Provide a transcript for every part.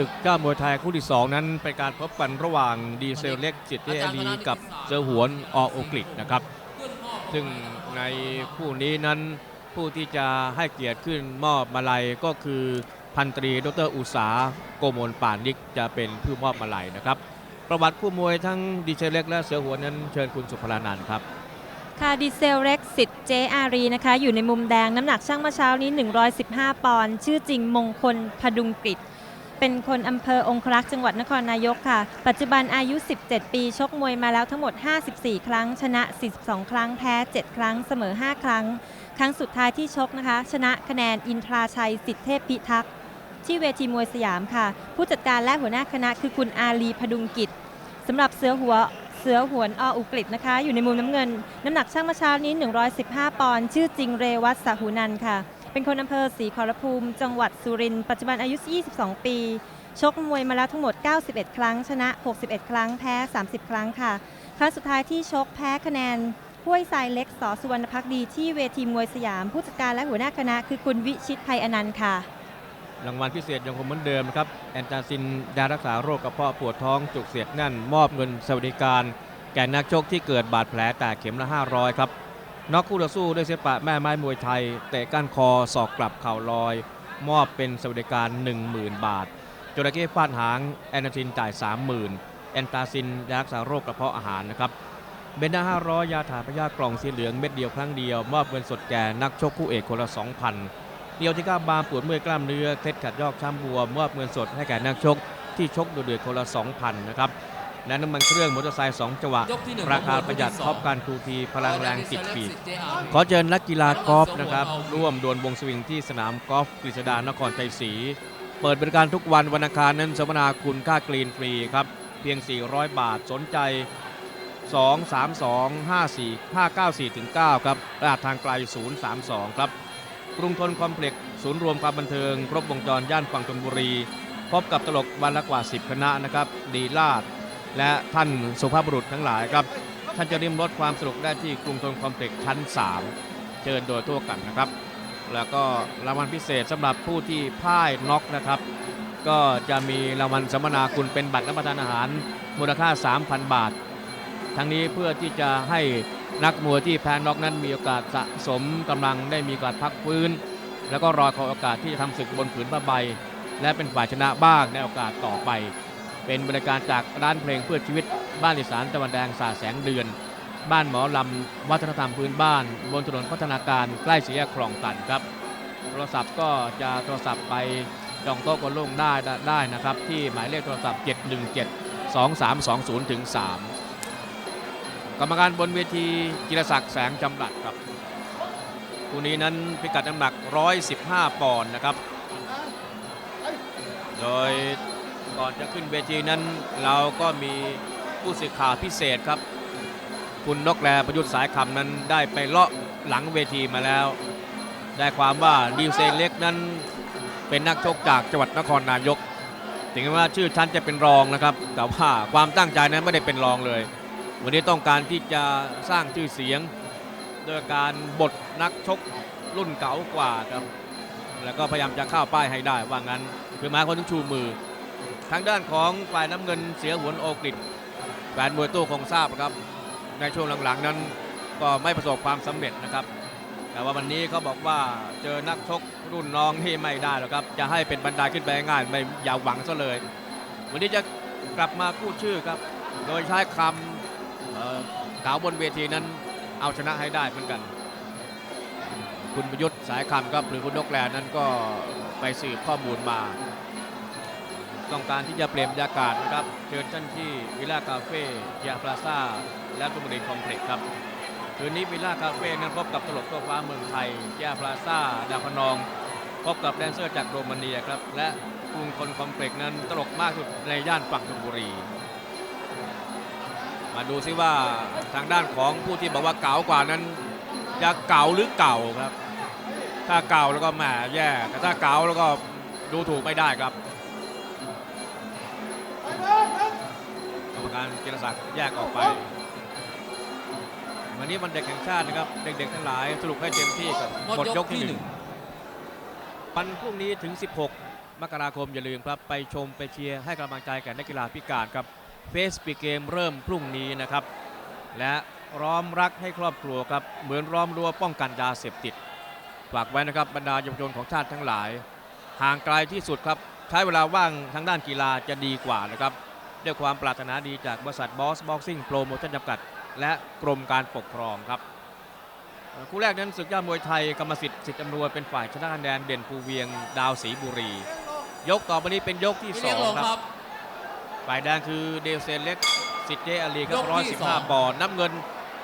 ศึกเจ้ามวยไทยคู่ที่ 2 นั้นเป็นการพบกันระหว่างดีเซลเล็กจิตเจอรีกับเซอหวนอโอกฤษนะครับ ซึ่งในคู่นี้นั้นผู้ที่จะให้เกียรติขึ้นมอบมาลัยก็คือพันตรีดรอุษาโกมลป่านนิกจะเป็นผู้มอบมาลัยนะครับ ประวัติคู่มวยทั้งดีเซลเล็กและเสือหัวนั้นเชิญคุณสุภรานันท์ครับค่ะดีเซลเร็กสิทธิ์เจอารีนะคะ อยู่ในมุมแดงน้ำหนักช่างเมื่อเช้านี้ 115 ปอนด์ชื่อจริงมงคลพดุงกฤษ เป็นคนอำเภอองครักษ์จังหวัดนครนายกค่ะ ปัจจุบันอายุ 17 ปี ชกมวยมาแล้วทั้งหมด 54 ครั้ง ชนะ 42 ครั้ง แพ้ 7 ครั้ง เสมอ 5 ครั้ง ครั้งสุดท้ายที่ชกนะคะ ชนะคะแนนอินทราชัย สิทธิเทพพิทักษ์ที่เวทีมวยสยามค่ะ ผู้จัดการและหัวหน้าคณะคือคุณอาลีพดุงกิจสำหรับเสือหัวเสือหวนออุกฤษนะคะ อยู่ในมุมน้ำเงิน น้ำหนักช่างเมื่อเช้านี้ 115 ปอนด์ชื่อจริงเรวัตสหูนันค่ะ เป็นคนอำเภอศรีขอรภูมิ จังหวัดสุรินทร์ปัจจุบันอายุ 22 ปี ชกมวยมาแล้วทั้งหมด 91 ครั้ง ชนะ 61 ครั้ง แพ้ 30 ครั้งค่ะ ครั้งสุดท้ายที่ชกแพ้คะแนนห้วยทรายเล็กสอสุวรรณพักดีที่เวทีมวยสยาม ผู้จัดการและหัวหน้าคณะ คือคุณวิชิตภัยอนันต์ค่ะ รางวัลพิเศษยังคงเหมือนเดิมนะครับ แอนตาซินยารักษาโรคกระเพาะปวดท้องจุกเสียดแน่น มอบเงินสวัสดิการ แก่นักชกที่เกิดบาดแผลแตกเข็มละ 500 ครับ น็อกคู่ต่อสู้ด้วยเสปะแม่ไม้มวยไทยเตะก้านคอศอกกลับเข่าลอย มอบเป็นสวัสดิการ 10,000 บาทจระเข้ฟาดหาง แอนาซินจ่าย 30,000 แอนตาซินยารักษาโรคกระเพาะอาหารนะครับเบนด้า500 ยาถ่ายพยาธิกล่องสีเหลืองเม็ดเดียวครั้งเดียว มอบเงินสดแก่นักชกคู่เอกคนละ 2,000เดียวที่ก้าบาปวดเมื่อยกล้ามเนื้อเคล็ดขัดยอกช้ำบวมมอบเงินสดให้แก่นักชกที่ชกเดือดคนละ 2,000นะครับ และน้ำมันเครื่องมอเตอร์ไซค์2จังหวะยกที่หนึ่งราคาของมวยประหยัดคู่ที่ครอบสองการครูทีพลังแรงจิตปีกเจ๊อารีขอเชิญนักกีฬากอล์ฟนะครับ ร่วมดวลวงสวิงที่สนามกอล์ฟกฤษดานครชัยศรีเปิดบริการทุกวันวันอังคารนั้นสัมมนาคุณค่ากรีนฟรีครับ เพียง 400 บาทสนใจ 2 3 2 5 4 5 9 4ถึง9ครับรหัสทางไกล 032 ครับ กรุงทนคอมเพล็กซ์ศูนย์รวมความบันเทิง ครบวงจรย่านฝั่งธนบุรี พบกับตลกวันละกว่า 10 คณะนะครับ ดีลาด และท่านสุภาพบุรุษทั้งหลายครับ ท่านจะริมรถความสนุกได้ที่กรุงทนคอมเพล็กซ์ชั้น 3 เชิญโดยทั่วกันนะครับ แล้วก็รางวัลพิเศษสำหรับผู้ที่พ่ายน็อกนะครับ ก็จะมีรางวัลสัมมนาคุณเป็นบัตรรับประทานอาหารมูลค่า 3,000 บาท ทั้งนี้เพื่อที่จะให้นักมวยที่แพ้น็อกนั้นมีโอกาสสะสมกำลังได้มีโอกาสพักฟื้น แล้วก็รอคอยโอกาสที่จะทำศึกบนผืนผ้าใบ และเป็นฝ่ายชนะบ้างในโอกาสต่อไป เป็นบริการจากร้านเพลงเพื่อชีวิตบ้านอีสานตะวันแดงสาแสงเดือน บ้านหมอลำวัฒนธรรมพื้นบ้าน บนถนนพัฒนาการใกล้สี่แยกคลองตันครับโทรศัพท์ก็จะโทรศัพท์ไปจองโต๊ะกันล่วงได้ได้นะครับ ที่หมายเลขโทรศัพท์ 717 2320ถึง3กรรมการบนเวทีจิรศักดิ์แสงจำรัดครับคู่นี้นั้นพิกัดน้ำหนัก 115 ปอนด์นะครับ โดย ก่อนจะขึ้นเวทีนั้น เราก็มีผู้สื่อข่าวพิเศษครับ คุณนกแลประยุทธ์สายคำนั้นได้ไปเลาะหลังเวทีมาแล้ว ได้ความว่าดีเซลเล็กนั้นเป็นนักชกจากจังหวัดนครนายก ถึงแม้ว่าชื่อชั้นจะเป็นรองนะครับ แต่ว่าความตั้งใจนั้นไม่ได้เป็นรองเลย วันนี้ต้องการที่จะสร้างชื่อเสียงโดยการบทนักชกรุ่นเก่ากว่าครับ แล้วก็พยายามจะเข้าป้ายให้ได้ว่างั้นคือหมายคนถึงชูมือ ทางด้านของฝ่ายน้ำเงินเสียหวนโอกฤษแฟนมวยตู้คงทราบครับ ในช่วงหลังๆนั้นก็ไม่ประสบความสำเร็จนะครับ แต่ว่าวันนี้เขาบอกว่าเจอนักชกรุ่นน้องที่ไม่ได้หรอกครับ จะให้เป็นบรรดาขึ้นไปง่ายไม่อย่าหวังซะเลย วันนี้จะกลับมาพูดชื่อครับ โดยใช้คำเอ่อกล่าวบนเวทีนั้นเอาชนะให้ได้เหมือนกัน คุณประยุทธ์สายคำครับหรือคุณนกแลนั้นก็ไปสืบข้อมูลมา ต้องการที่จะเปลี่ยนบรรยากาศนะครับเชิญท่านที่วิลล่าคาเฟ่ยาพลาซ่าและตุมริคอมเพล็กซ์ครับคืนนี้วิลล่าคาเฟ่นั้นพบกับตลกตัวฟ้าเมืองไทยยาพลาซ่าดาวพนอง พบกับแดนเซอร์จากโรมาเนียครับและกรุงคนคอมเพล็กซ์นั้นตลกมากที่สุดในย่านฝั่งธนบุรี มาดูซิว่าทางด้านของผู้ที่บอกว่าเก่ากว่านั้นจะเก่าหรือเก่าครับ ถ้าเก่าแล้วก็แหมแย่แต่ถ้าเก่าแล้วก็ดูถูกไม่ได้ครับ จิรศักดิ์แยกออกไป วันนี้วันเด็กแห่งชาตินะครับ เด็กๆทั้งหลายสรุปให้เต็มที่กับหมดหมดยยกกที่ที่หหนึ่นึ่งงวันพรุ่งนี้ถึง 16 มกราคมอย่าลืมครับ ไปชมไปเชียร์ให้กำลังใจแก่นักกีฬาพิการครับเฟสปีเกมเริ่มพรุ่งนี้นะครับ และร้อมรักให้ครอบครัวครับ เหมือนร้อมรั้วป้องกันยาเสพติดฝากไว้นะครับบรรดาเยาวชนของชาติทั้งหลาย ห่างไกลที่สุดครับ ใช้เวลาว่างทางด้านกีฬาจะดีกว่านะครับ ด้วยความปรารถนาดีจากบริษัทบอสบ็อกซิ่งโปรโมชั่นจำกัด และกรมการปกครองครับเอ่อคู่แรกนั้นศึกยอดมวยไทยกรรมสิทธิ์สิทธิ์อำนวยเป็นฝ่ายชนะคะแนนเด่นภูเวียงดาวศรีบุรี ยกต่อไปนี้เป็นยกที่พี่สเลี้ยองงลงคครับรับฝ่ายแดงคือเดลเซนเล็กสิทธิ์เจอาลีครัยบกที่สอง115ปอนด์น้ำเงิน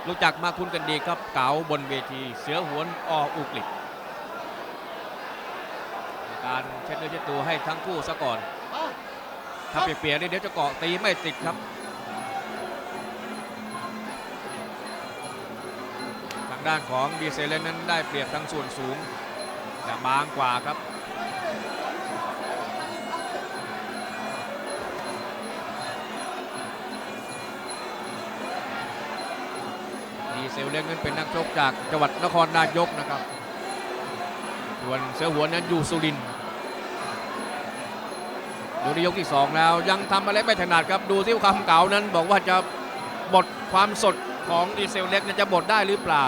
รู้จักมาคุ้นกันดีครับเก๋าบนเวที เสือหวนออุกฤษการเช็ดเนื้อเช็ดตัวให้ทั้งคู่ซะก่อน ถ้าเปียกๆนี่เดี๋ยวจะเกาะตีไม่ติดครับทางด้านของดีเซลเลนนั้นได้เปรียบทั้งส่วนสูงแต่บางกว่าครับดีเซลเล็กนั้นเป็นนักชกจากจังหวัดนครนายกนะครับส่วนเสือหัวนนั้นอยู่สุรินทร์ ดูในยกที่ 2 แล้ว ยังทำอะไรไม่ถนัดครับดูที่ความเก่านั้นบอกว่าจะบดความสดของดีเซลเล็กจะบดได้หรือเปล่า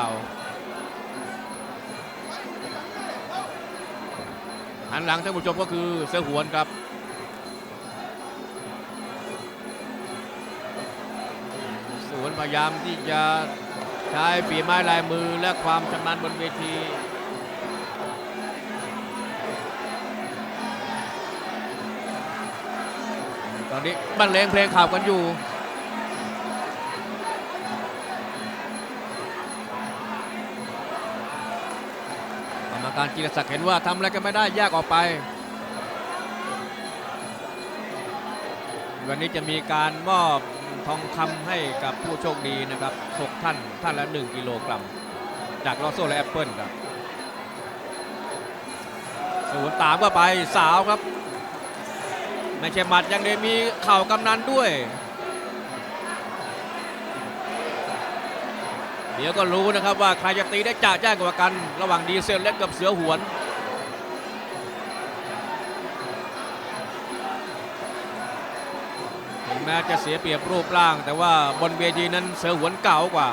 หันหลังท่านผู้ชมก็คือเสือหวนครับ สวนพยายามที่จะใช้ฝีไม้ลายมือและความชำนาญบนเวที นนี้บรรเลงเพลงข่าวกันอยู่ กรรมการกีรศักดิ์เห็นว่าทำอะไรกันไม่ได้แยกออกไป วันนี้จะมีการมอบทองคำให้กับผู้โชคดีนะครับ 6 ท่าน ท่านละ 1 กิโลกรัม จากลอโซและแอปเปิลครับศูนย์ตามก็ไปสาวครับ ไม่ใช่หมัดยังได้มีเข่ากำนันด้วย เดี๋ยวก็รู้นะครับว่าใครจะตีได้จ่าแจ้งกว่ากัน ระหว่างดีเซลเล็กกับเสือหวนถึงแม้จะเสียเปรียบรูปร่าง แต่ว่าบนเวทีนั้นเสือหวนเก่ากว่า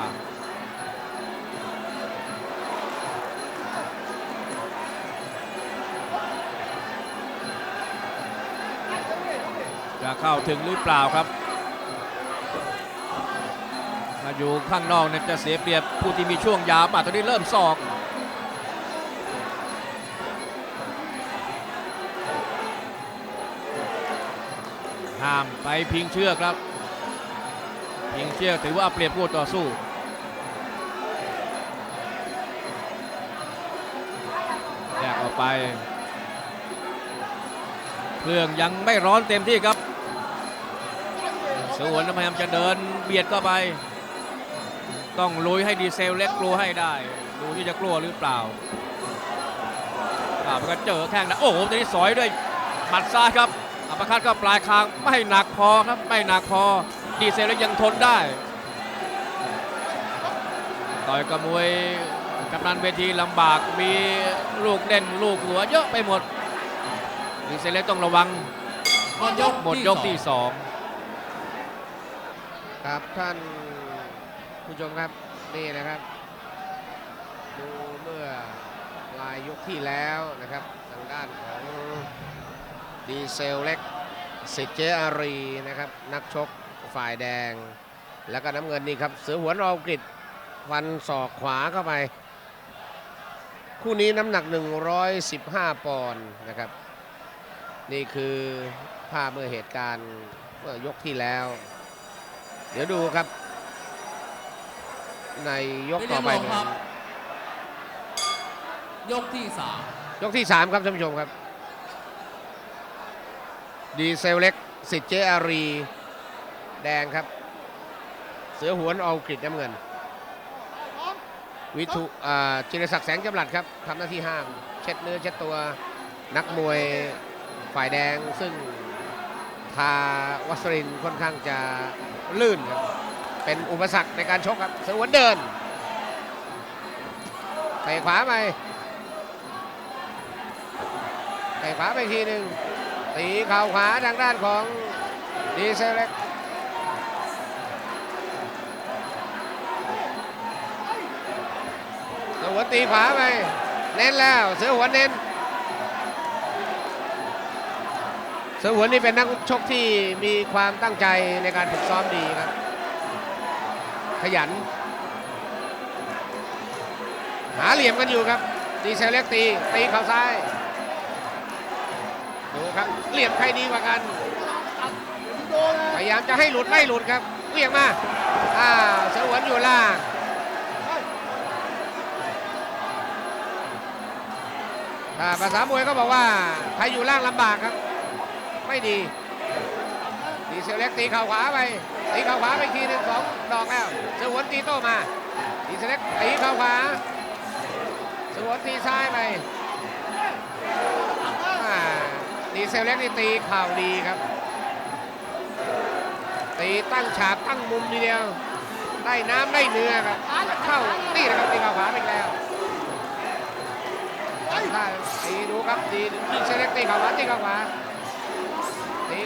จะเข้าถึงหรือเปล่าครับถ้าอยู่ข้างนอกเนี่ยจะเสียเปรียบผู้ที่มีช่วงยาวป่ะตอนนี้เริ่มศอกห้ามไปพิงเชือกครับ พิงเชือกถือว่าเอาเปรียบผู้ต่อสู้แยกออกไป เครื่องยังไม่ร้อนเต็มที่ครับ สวนพยายามจะเดินเบียดเข้าไป ต้องลุยให้ดีเซลเล็กกลัวให้ได้ ดูที่จะกลัวหรือเปล่าอ่ามันก็เจอแข้งนะโอ้โหตอนนี้สอยด้วยหมัดซ้ายครับอัปคัดก็ปลายคางไม่หนักพอครับไม่หนักพอ ดีเซลเล็กยังทนได้ต่อยกับมวยกำนันเวทีลำบากมีลูกเด่นลูกหัวเยอะไปหมดดีเซลเล็กต้องระวังหมดยกหมดยกที่สอง ครับท่านผู้ชมครับนี่นะครับ ดูเมื่อลายยกที่แล้วนะครับ ทางด้านของดีเซลเล็กสิทธิ์เจอารีนะครับ นักชกฝ่ายแดง แล้วก็น้ำเงินนี่ครับ เสือหัวนอกฤษฟันศอกขวาเข้าไป คู่นี้น้ำหนัก 115 ปอนด์นะครับ นี่คือภาพเมื่อเหตุการณ์เมื่อยกที่แล้ว เดี๋ยวดูครับ ในยกพี่ต่เลี้อยงไปลงครับ ยกที่สามยกที่ 3 ครับท่านผู้ชมครับ ดีเซลเล็กสิทธิ์เจอารี แดงครับ เสือหวนเอากฤษน้ำเงิน วิทุอ่าจิรศักดิ์แสงจำหลัดครับทำหน้าที่ห้าม เช็ดเนื้อเช็ดตัวนักมวยฝ่ายแดงซึ่งทาวัสรินค่อนข้างจะ ลื่นครับ เป็นอุปสรรคในการชกครับเสือหวนเดินเตะขวาไปเตะขวาไปทีหนึ่งตีเข่าขวาทางด้านของดีเซลเล็กเสือหัวตีขวาไปเน้นแล้วเสือหัวเน้น เสือหัวนี่เป็นนักชกที่มีความตั้งใจในการฝึกซ้อมดีครับ ขยัน หาเหลี่ยมกันอยู่ครับ ดีเซลเล็กตี ตีเข่าซ้าย ดูครับเหลี่ยมใครดีกว่ากัน พยายามจะให้หลุดไม่หลุดครับเวียงมาอ้าวเสือหวนอยู่ล่างภาษามวยก็บอกว่า ใครอยู่ล่างลำบากครับ ไม่ดีดีเซลเล็กตีเข่าขวาไปตีเข่าขวาไปอีกทีหนึ่งสองดอกแล้วเสือหวนตีโต้มาดีเซลเล็กตีเข่าขวาเสือหวนตีซ้ายไปอ่าดีเซลเล็กนี่ตีเข่าดีครับ ตีตั้งฉากตั้งมุมทีเดียว ได้น้ำได้เนื้อครับเข้านี่นะครับตีเข่าขวาไปอีกแล้วถ้าตีดูครับตียิงเซเล็กตีเข่าขวาตีเข่าขวาตี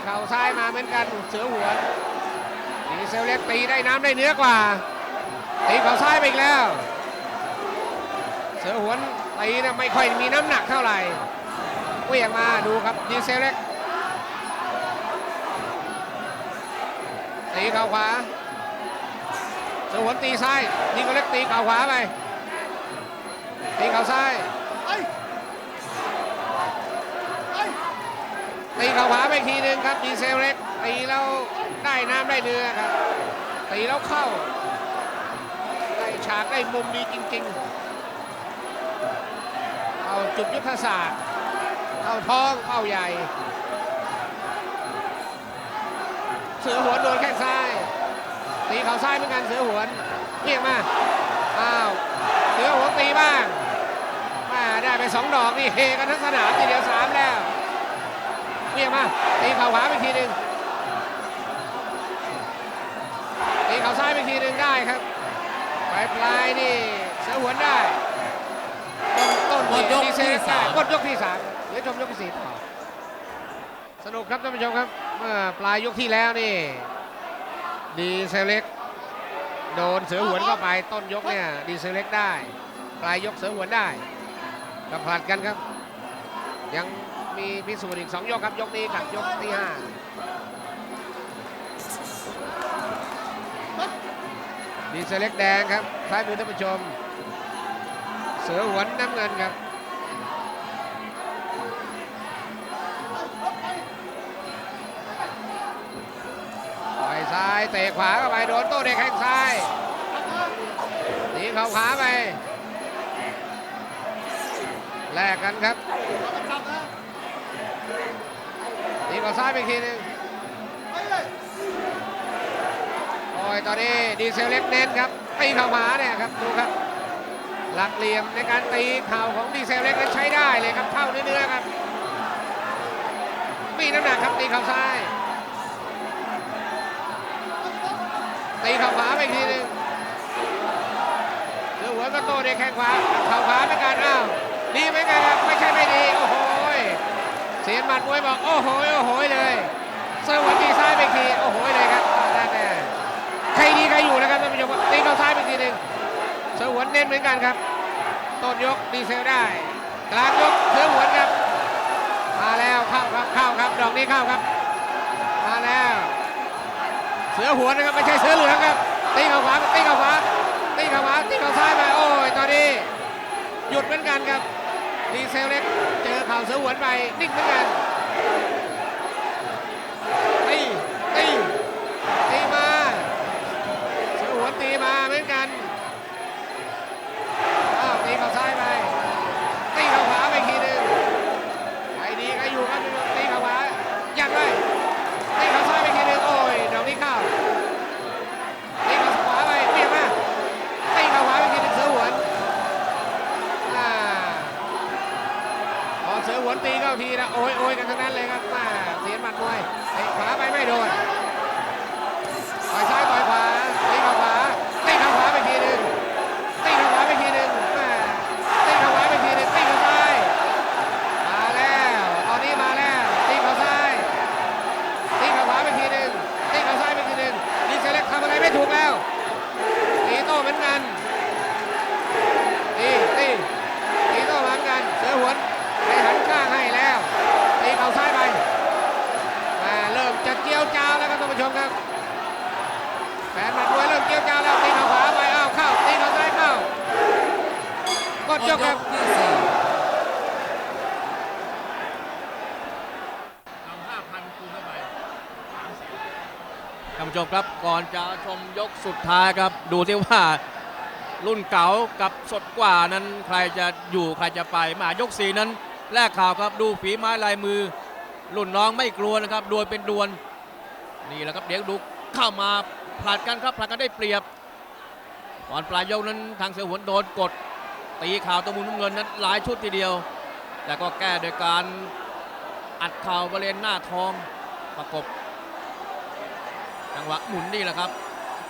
เข่าซ้ายมาเหมือนกันเสือหัวตีเซลเล็กตีได้น้ำได้เนื้อกว่าตีเข่าซ้ายไปอีกแล้ว เสือหวนตีนะไม่ค่อยมีน้ำหนักเท่าไหร่เวี่ยงมาดูครับดีเซลเล็กตีเข่าขวาเสือหวนตีซ้ายยิงก็เล็กตีเข่าขวาไปตีเข่าซ้าย ตีเข่าขวาไปทีหนึ่งครับดีเซลเล็กตีแล้วได้น้ำได้เนื้อครับตีแล้วเข้าได้ฉากได้มุมดีจริง ๆ เอาจุดยุทธศาสตร์เข้าท้องเป้าใหญ่ เสือหวนโดนแข้งซ้าย ตีเข่าซ้ายเหมือนกันเสือหวนเรียกมาอ้าวเสือหวนตีบ้างมาได้ไปสองดอกนี่เฮกันทั้งสนามทีเดียวสามแล้ว เรียกมาตีเข่าขวาไปทีหนึ่งตีเข่าซ้ายไปทีหนึ่งได้ครับปลายปลายๆนี่เสือหวนได้ต้นต้นหมดยกดีเซลที่สามได้หมดยกที่สามเดี๋ยวชมยกที่สี่ต่อสนุกครับท่านผู้ชมครับเมื่อปลายยกที่แล้วนี่ ดีเซลเล็กโดนเสือหวนเข้าไปต้นยกเนี่ยดีเซลเล็กได้ ปลายยกเสือหวนได้ก็ผลัดกันครับ ยัง มีพิสูจน์อีก 2 ยกครับ ยกนี้กับยกที่5ดีเซลเล็กแดงครับซ้ายมือท่านผู้ชม เสือหวนน้ำเงินครับต่อยซ้ายเตะขวาเข้าไปโดนโต้เด็กแข้งซ้ายตีเข่าขาไปแลกกันครับ ตีเข่าซ้ายไปทีหนึงโอ้ยตอนนี้ดีเซลเล็กเน้นครับตีเข่าขวาเนี่ยครับดูครับ หลักเหลี่ยมในการตีเข่าของดีเซลเล็กนั้นใช้ได้เลยครับเข้าเนื้อครับ มีน้ำหนักครับตีเข่าซ้าย ตีเข่าขวาไปทีหนึงเสือหัวก็โตเด็กแข้งขวาเข่าขวาไม่การอ้าวดีไหมกันครับไม่ใช่ไม่ดีโอ้โห เสียนมัดมวยบอกโอ้โหโอ้โหเลยเสือหัวตีซ้ายไปอีกทีโอ้โหเลยครับนั่นแน่ใครดีใครอยู่นะครับท่านผู้ชมตีเข่าซ้ายไปอีกทีหนึ่งเสือหัวเน้นเหมือนกันครับต้นยกดีเซลได้กลางยกเสือหัวครับ มาแล้วเข้าครับเข้าครับดอกนี้เข้าครับ มาแล้ว เสือหัวนะครับไม่ใช่เสือเหลืองครับตีเข่าขวาตีเข่าขวาตีเข่าขวาตีเข่าซ้ายไปโอ้ยตอนนี้หยุดเหมือนกันครับ ดีเซลเล็กเจอเข่าเสือหัวไปนิ่งเหมือนกันตีตีตีมาเสือหัวตีมาเหมือนกันอ้าวตีเข่าซ้ายไปตีเข่าขวาไปอีกทีหนึ่งใครดีใครอยู่ครับตีเข่าขวายัดไว้ ตีเขาซ้ายไปทีนึงโอ้ยดอกนี้เข้าตีเขาขวาไปเปียกมาตีเขาขวาไปทีนึงเสือหวนอ่าพอเสือหวนตีเข้าทีนะโอ้ยโอยกันทั้งนั้นเลยครับแม่ จะเกี่ยวจ้าวแล้วครับท่านผู้ชมครับแฟนมันมวยเริ่มเกี่ยวจ้าวแล้วตีเข่าขวาไปอ้าวเข้าตีเข่าซ้ายเข้าหมดยกครับ ที่สี่ ท่านผู้ชมครับก่อนจะชมยกสุดท้ายครับ ดูที่ว่ารุ่นเก่ากับสดกว่านั้นใครจะอยู่ใครจะไปมายกสีนั้นแลกข่าวครับดูฝีไม้ลายมือ รุ่นน้องไม่กลัวนะครับดวลเป็นดวลนี่แหละครับเดี๋ยวดูเข้ามาผลัดกันครับผลัดกันได้เปรียบก่อนปลายยกนั้นทางเสือหวนโดนกด ตีข่าวตะมุนน้ำเงินนั้นหลายชุดทีเดียว แต่ก็แก้โดยการอัดเข่าบริเวณหน้าท้องประกบ จังหวะหมุนนี่แหละครับ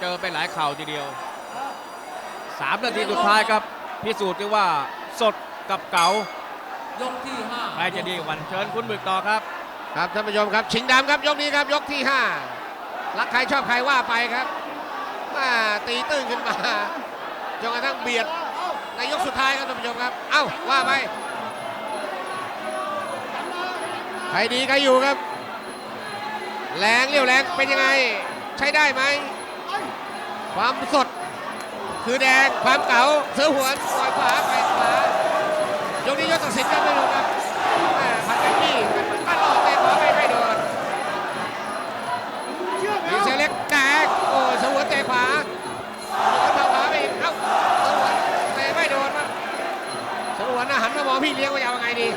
เจอไปหลายเข่าทีเดียว3นาทีสุดท้ายครับ พิสูจน์ได้ว่าสดกับเก๋ายกที่ห้าใครจะดีกว่ากันเชิญคุณหมึกต่อครับ ครับท่านผู้ชมครับ ชิงดำครับยกนี้ครับยกที่5รักใครชอบใครว่าไปครับมาตีตื้นขึ้นมาจนกระทั่งเบียดในยกสุดท้ายครับท่านผู้ชมครับ เอ้าว่าไปใครดีใครอยู่ครับ แรงเรียวแรงเป็นยังไง ใช้ได้ไหม ความสด คือแดงความเก๋าเสือหวนปล่อยขวาไปขวายกนี้ยกตัดสินครับท่านผู้ชมครับแม่ผัดกันที่มันหลอกเตะขวาไม่ไม่โดนดีเซลเล็กแดงโอ้เสือหวนเตะขวาแล้วเข้าขวาไปอีกเอ้าเสือหวนเตะไม่โดนมั้งเสือหวนน่ะหันมามองพี่เลี้ยงว่าจะเอาไงดี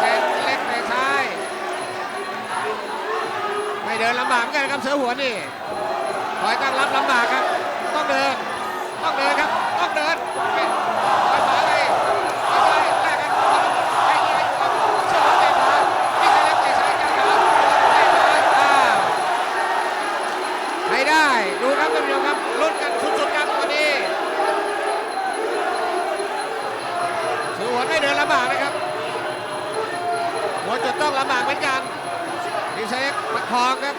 เซลเล็กเตะซ้าย ไม่เดินลำบากเหมือนกันครับเสือหวนนี่คอยตั้งรับลำบากครับ ต้องเดิน ต้องเดินครับ ต้องเดินไปขวาไปไปซ้ายแลกกันไปอีกไปก่อนเสือหวนเตะขวานี่เซเล็กเตะซ้ายจ้าขวาเตะขวาอ้าวไม่ได้ ครับท่านผู้ชมครับลุ้นกันสุดๆครับวันนี้เสือหวนไม่เดินลำบากนะครับ หัวจุดต้องลำบากเหมือนกันดีเซลประคองครับ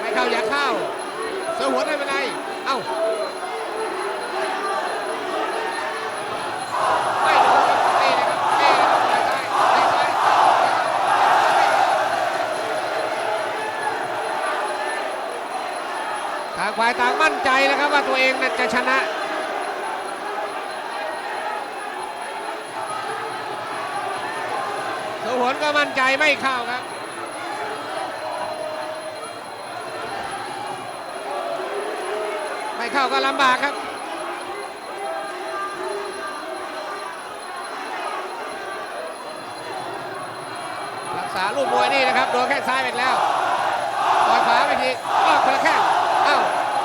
ไม่เข้าอย่าเข้าสือหัวไม่เป็นไรเอ้า ไม่โดนครับนี่นะครับนี่นะครับเตะซ้ายเตะซ้ายต่าง ฝ่ายต่างมั่นใจแล้วครับว่าตัวเองจะชนะสือหวนก็มั่นใจไม่เข้าครับไม่เข้าก็ลำบากครับรักษาลูกมวยนี่นะครับโดนแข้งซ้ายไปแล้วต่อยขวาไปทีอ้าวคนละแข้งเอ้า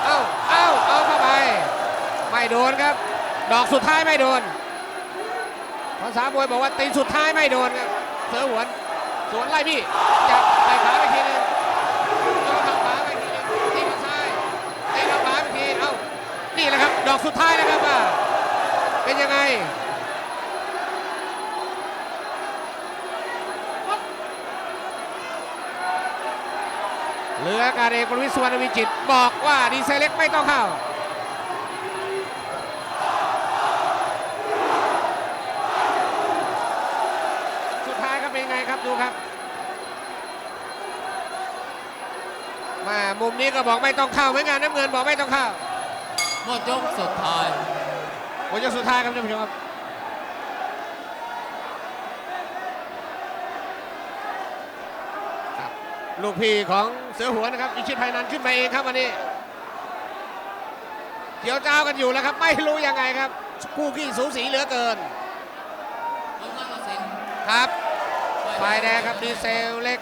เอ้า เอ้า เอาเข้าไป ไม่โดนครับ ดอกสุดท้ายไม่โดนภาษามวยบอกว่าตีนสุดท้ายไม่โดนครับ เสือหวนสวนไล่พี่จับไปขาไปทีนึงโดนขับขาไปทีนึงตีขาซ้ายตีขาขาไปทีเอ้านี่แหละครับ ดอกสุดท้ายนะครับว่าเป็นยังไงเรือกาศเอกประวิตรสุวรรณวิจิตบอกว่าดีเซลเล็กไม่ต้องเข้า สุดท้ายครับเป็นยังไงครับดูครับ มามุมนี้ก็บอกไม่ต้องเข้าเหมือนกันน้ำเงินบอกไม่ต้องเข้าหมดยกสุดท้ายหมดยกสุดท้ายครับท่านผู้ชมครับครับลูกพี่ของเสือหัวนะครับอิชิตภัยนันท์ขึ้นมาเองครับวันนี้เกี่ยวจ้าวกันอยู่แล้วครับ ไม่รู้ยังไงครับคู่ขี้สูสีเหลือเกินผลการตัดสินครับฝ่ายแดงครับดีเซลเล็ก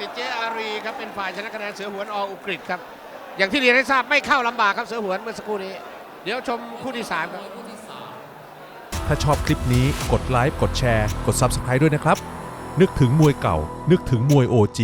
สิทธิ์เจอารีครับเป็นฝ่ายชนะคะแนนเสือหวนออุกฤษครับ อย่างที่เรียนให้ทราบไม่เข้าลำบากครับเสือหวนเมื่อสักครู่นี้ เดี๋ยวชมคู่ที่สามครับ ถ้าชอบคลิปนี้กดไลค์กดแชร์ กด Subscribe ด้วยนะครับ นึกถึงมวยเก่า นึกถึงมวย OG